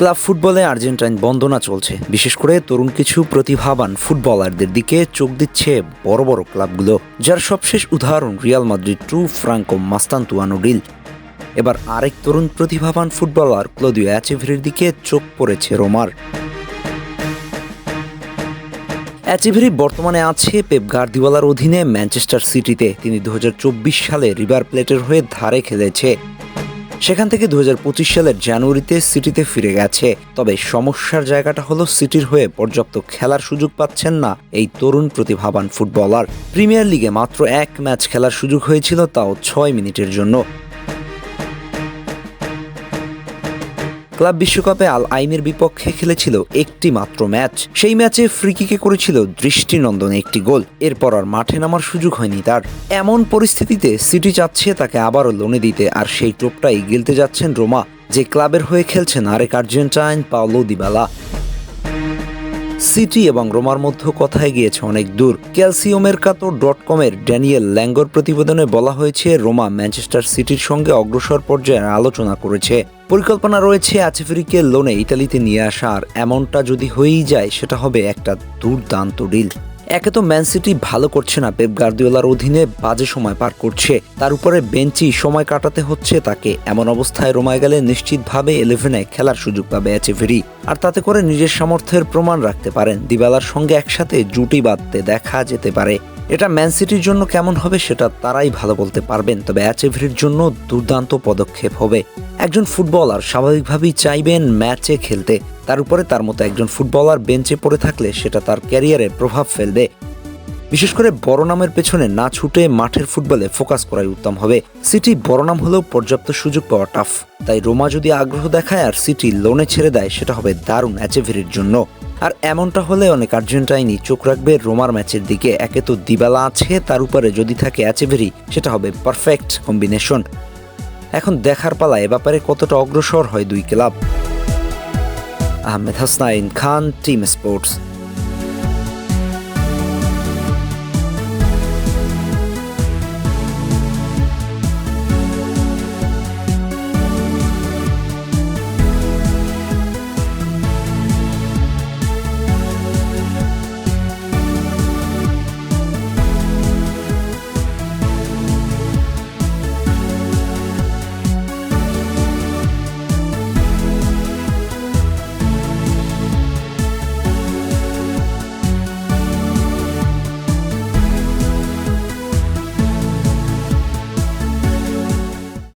Club ফুটবলে Argentine বন্দনা চলছে। বিশেষ করে তরুণ কিছু প্রতিভাবান ফুটবলারদের দিকে চোখ দিচ্ছে বড় বড় ক্লাবগুলো, যার সবশেষ উদাহরণ রিয়াল মাদ্রিদ ট্রু ফ্রাঙ্কো মাস্তান্তুয়ানোডিল। এবার আরেক তরুণ প্রতিভাবান ফুটবলার ক্লোদিও অ্যাচেভেরির দিকে চোখ পড়েছে রোমার। অ্যাচিভেরি বর্তমানে আছে পেপ গার্দিওয়ালার অধীনে ম্যানচেস্টার সিটিতে। তিনি দু হাজার চব্বিশ সালে রিভার প্লেটের হয়ে ধারে খেলেছে। সেখান থেকে দু হাজার পঁচিশ সালের জানুয়ারিতে সিটিতে ফিরে গেছে। তবে সমস্যার জায়গাটা হলো সিটির হয়ে পর্যাপ্ত খেলার সুযোগ পাচ্ছেন না এই তরুণ প্রতিভাবান ফুটবলার। প্রিমিয়ার লিগে মাত্র এক ম্যাচ খেলার সুযোগ হয়েছিল তাও ছয় মিনিটের জন্য। ক্লাব বিশ্বকাপে আল আইনের বিপক্ষে খেলেছিল একটি মাত্র ম্যাচ। সেই ম্যাচে ফ্রিকিকে করেছিল দৃষ্টিনন্দন একটি গোল। এরপর আর মাঠে নামার সুযোগ হয়নি তার। এমন পরিস্থিতিতে সিটি চাচ্ছে তাকে আবারও লোনে দিতে, আর সেই টোপটাই গিলতে যাচ্ছেন রোমা, যে ক্লাবের হয়ে খেলছেন আরেক আর্জেন্টাইন পাওলো দিবালা। সিটি এবং রোমার মধ্যে কথায় গিয়েছে অনেক দূর। ক্যালসিওমের কাতো ডট কমের ড্যানিয়েল ল্যাঙ্গর প্রতিবেদনে বলা হয়েছে, রোমা ম্যানচেস্টার সিটির সঙ্গে অগ্রসর পর্যায়ে আলোচনা করেছে। পরিকল্পনা রয়েছে আচেফেরিকে লোনে ইতালিতে নিয়ে আসার। এমনটা যদি হয়েই যায়, সেটা হবে একটা দুর্দান্ত ডিল। একে তো ম্যান সিটি ভালো করছে না, পেপ গার্দিওলার অধীনে বাজে সময় পার করছে। তার উপরে বেঞ্চি সময় কাটাতে হচ্ছে তাকে। এমন অবস্থায় রোমায় গেলে নিশ্চিতভাবে ইলেভেনে খেলার সুযোগ পাবে অ্যাচেভেরি আর তাতে করে নিজের সামর্থ্যের প্রমাণ রাখতে পারেন। দিবালার সঙ্গে একসাথে জুটি বাঁধতে দেখা যেতে পারে। এটা ম্যান সিটির জন্য কেমন হবে সেটা তারাই ভালো বলতে পারবেন, তবে অ্যাচেভেরির জন্য দুর্দান্ত পদক্ষেপ হবে। একজন ফুটবলার স্বাভাবিকভাবেই চাইবেন ম্যাচে খেলতে। তার উপরে তার মতো একজন ফুটবলার বেঞ্চে পড়ে থাকলে সেটা তার ক্যারিয়ারে প্রভাব ফেলবে। বিশেষ করে বড় নামের পেছনে না ছুটে মাঠের ফুটবলে ফোকাস করাই উত্তম হবে। সিটি বড় নাম হলেও পর্যাপ্ত সুযোগ পাওয়া টাফ তাই রোমা যদি আগ্রহ দেখায় আর সিটি লোনে ছেড়ে দেয়, সেটা হবে দারুণ অ্যাচেভেরির জন্য। আর এমনটা হলে অনেক আর্জেন্টাইনই চোখ রাখবে রোমার ম্যাচের দিকে। একে তো দিবালা আছে, তার উপরে যদি থাকে অ্যাচেভেরি সেটা হবে পারফেক্ট কম্বিনেশন এখন দেখার পালা এ ব্যাপারে কতটা অগ্রসর হয় দুই club? Ahmed Hasnain Khan, team sports.